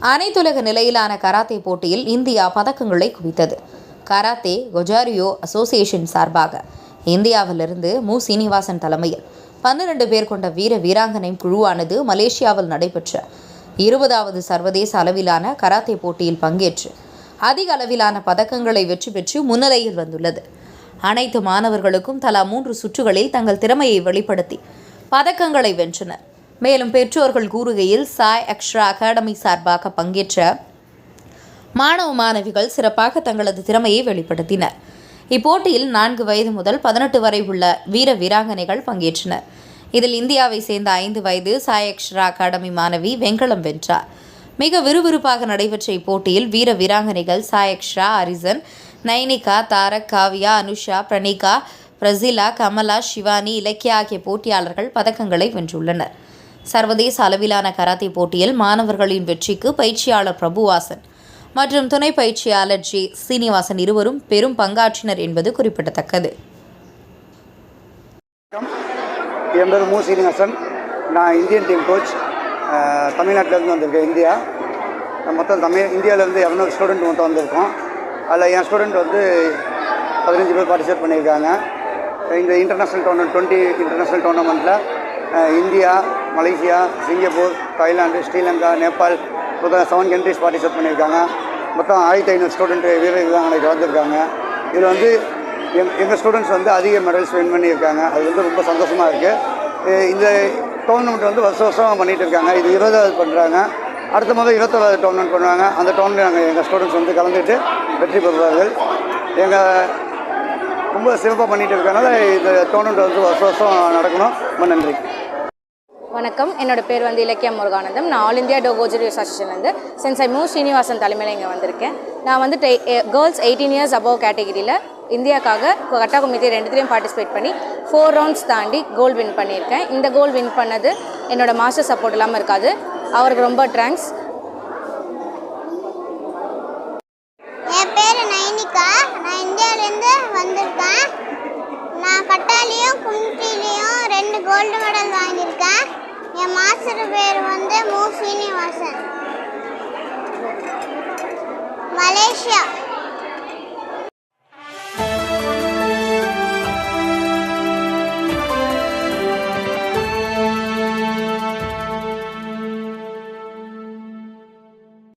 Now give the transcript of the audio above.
அனைத்துலக நிலையிலான கராத்தே போட்டியில் இந்தியா பதக்கங்களை குவித்தது. கராத்தே கொஜாரியோ அசோசியேஷன் சார்பாக இந்தியாவிலிருந்து மு. சீனிவாசன் தலைமையில் பன்னிரண்டு பேர் கொண்ட வீர வீராங்கனை குழுவானது மலேசியாவில் நடைபெற்ற இருபதாவது சர்வதேச அளவிலான கராத்தே போட்டியில் பங்கேற்று அதிக அளவிலான பதக்கங்களை வெற்றி பெற்று முன்னிலையில் வந்துள்ளது. அனைத்து மாணவர்களுக்கும் தலா மூன்று சுற்றுகளில் தங்கள் திறமையை வெளிப்படுத்தி பதக்கங்களை வென்றனர். மேலும் பெற்றோர்கள் கூறுகையில் சாய் அக்ஷரா அகாடமி சார்பாக பங்கேற்ற மாணவ மாணவிகள் சிறப்பாக தங்களது திறமையை வெளிப்படுத்தினர். இப்போட்டியில் நான்கு வயது முதல் பதினெட்டு வரை உள்ள வீர வீராங்கனைகள் பங்கேற்றனர். இதில் இந்தியாவை சேர்ந்த ஐந்து வயது சாய் அக்ஷரா அகாடமி மாணவி வெங்கலம் வென்றார். மிக விறுவிறுப்பாக நடைபெற்ற இப்போட்டியில் வீர வீராங்கனைகள் சாய் அக்ஷரா அரிசன் நைனிகா தாரக் காவியா அனுஷா பிரணிகா பிரசிலா கமலா சிவானி இலக்கியா ஆகிய போட்டியாளர்கள் பதக்கங்களை வென்றுள்ளனர். சர்வதேச அளவிலான கராத்தே போட்டியில் மாணவர்களின் வெற்றிக்கு பயிற்சியாளர் பிரபுவாசன் மற்றும் துணை பயிற்சியாளர் ஜே. சீனிவாசன் இருவரும் பெரும் பங்காற்றினர் என்பது குறிப்பிடத்தக்கது. என் பேர் மு. சீனிவாசன். நான் இந்தியன் டீம் கோச். தமிழ்நாட்டிலேருந்து வந்திருக்கேன் இந்தியா. நான் மொத்தம் தமிழ் இந்தியாவிலேருந்து இரநூறு ஸ்டூடெண்ட் மொத்தம் வந்திருக்கோம். அதில் என் ஸ்டூடெண்ட் வந்து பதினஞ்சு பேர் பார்ட்டிசிபேட் பண்ணியிருக்காங்க. இந்த international tournament twenty international டோர்னமெண்ட்டில் India Malaysia Singapore Thailand Sri Lanka Nepal மொத்தம் செவன் கண்ட்ரிஸ் பார்ட்டிசிபேட் பண்ணியிருக்காங்க. மொத்தம் ஆயிரத்தி ஐநூறு ஸ்டூடெண்ட் வீர வீராங்கனை கலந்துருக்காங்க. இதில் வந்து எங் எங்கள் ஸ்டூடெண்ட்ஸ் வந்து அதிக மெடல்ஸ் வின் பண்ணியிருக்காங்க. அது வந்து ரொம்ப சந்தோஷமாக இருக்குது இந்த டோர்னமெண்ட் வந்து வருஷ வருஷம் பண்ணிகிட்டு இருக்காங்க. இது இருபதாவது பண்ணுறாங்க அடுத்த முதல் இருபத்தொராவது டோர்னமெண்ட் பண்ணுவாங்க. அந்த டோர்னமெண்ட் நாங்கள் எங்கள் ஸ்டூடெண்ட்ஸ் வந்து கலந்துட்டு வெற்றி பெறுவார்கள். எங்கள் ரொம்ப சிறப்பாக பண்ணிகிட்டு இருக்கனால இந்த டோர்னமெண்ட் வந்து வருஷ வருஷம் நடக்கணும். ரொம்ப நன்றி. வணக்கம். என்னோட பேர் வந்து இலக்கிய முருகானந்தம். நான் ஆல் இந்தியா டோகோஜரி அசோசியேஷன்லேருந்து சென்சை மு ஸ்ரீனிவாசன் தலைமையில் இங்கே வந்திருக்கேன். நான் வந்து கேர்ள்ஸ் எயிட்டீன் இயர்ஸ் அபவ் கேட்டகிரியில் இந்தியாக்காக கட்டா குமித்தி ரெண்டுத்துலேயும் பார்ட்டிசிபேட் பண்ணி ஃபோர் ரவுண்ட்ஸ் தாண்டி கோல் வின் பண்ணியிருக்கேன். இந்த கோல் வின் பண்ணது என்னோட மாஸ்டர் சப்போர்ட் இல்லாமல் இருக்காது. அவருக்கு ரொம்ப தேங்க்ஸ் என் பேர் நைனிகா. நான் இந்தியாவிலேருந்து வந்திருக்கேன். நான் கட்டாலையும் படிக்கிறேன் என் மாஸ்டர் பேர் வந்து மு. சீனிவாசன். மலேசியா.